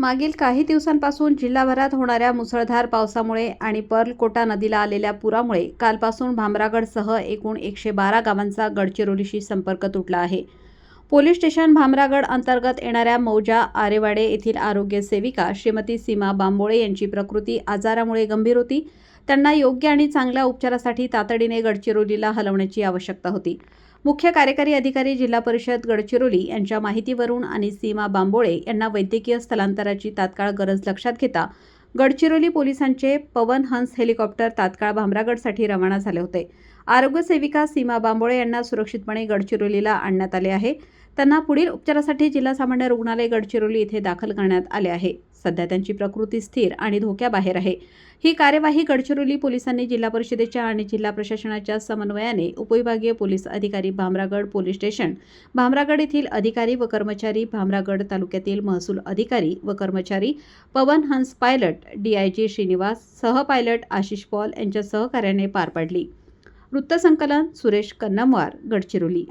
मागील काही दिवसांपासून जिल्हाभरात होणाऱ्या मुसळधार पावसामुळे आणि पर्लकोटा नदीला आलेल्या पुरामुळे कालपासून भामरागडसह एकूण एकशे बारा गावांचा गडचिरोलीशी संपर्क तुटला आहे. पोलीस स्टेशन भामरागड अंतर्गत येणाऱ्या मौजा आरेवाडे येथील आरोग्य सेविका श्रीमती सीमा बांबोळे यांची प्रकृती आजारामुळे गंभीर होती. त्यांना योग्य आणि चांगल्या उपचारासाठी तातडीने गडचिरोलीला हलवण्याची आवश्यकता होती. मुख्य कार्यकारी अधिकारी जिल्हा परिषद गडचिरोली यांच्या माहितीवरून आणि सीमा बांबोळे यांना वैद्यकीय स्थलांतराची तात्काळ गरज लक्षात घेता गडचिरोली पोलिसांचे पवन हंस हेलिकॉप्टर तात्काळ भामरागडसाठी रवाना झाले होते. आरोग्य सेविका सीमा बांबोळे यांना सुरक्षितपणे गडचिरोलीला आणण्यात आले आहे. त्यांना पुढील उपचारासाठी जिल्हा सामान्य रुग्णालय गडचिरोली इथे दाखल करण्यात आले आहे. सध्या त्यांची प्रकृती स्थिर आणि धोक्याबाहेर आहे. ही कार्यवाही गडचिरोली पोलिसांनी जिल्हा परिषदेच्या आणि जिल्हा प्रशासनाच्या समन्वयाने उपविभागीय पोलीस अधिकारी भामरागड पोलीस स्टेशन भामरागड येथील अधिकारी व कर्मचारी भामरागड तालुक्यातील महसूल अधिकारी व कर्मचारी पवन हंस पायलट डीआयजी श्रीनिवास सह पायलट आशिष पॉल यांच्या सहकार्याने पार पाडली. वृत्तसंकलन सुरेश कन्नमवार गडचिरोली.